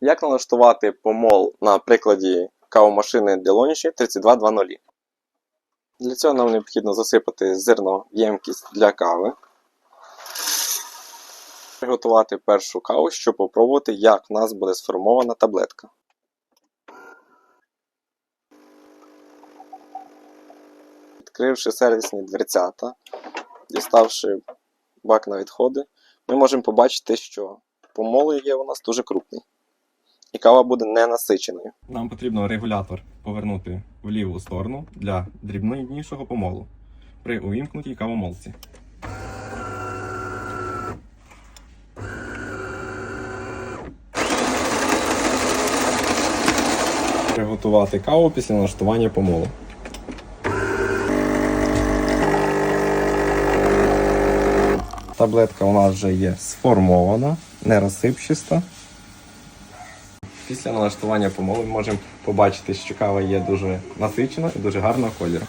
Як налаштувати помол на прикладі кавомашини Delonghi 3220? Для цього нам необхідно засипати зерно в ємкість для кави. Приготувати першу каву, щоб попробувати, як в нас буде сформована таблетка. Відкривши сервісні дверцята, діставши бак на відходи, ми можемо побачити, що помол є у нас дуже крупний. І кава буде ненасиченою. Нам потрібно регулятор повернути в ліву сторону для дрібнішого помолу при увімкнутій кавомолці. Приготувати каву після налаштування помолу. Таблетка у нас вже є сформована, не розсипчаста. Після налаштування помови ми можемо побачити, що кава є дуже насичена і дуже гарного кольору.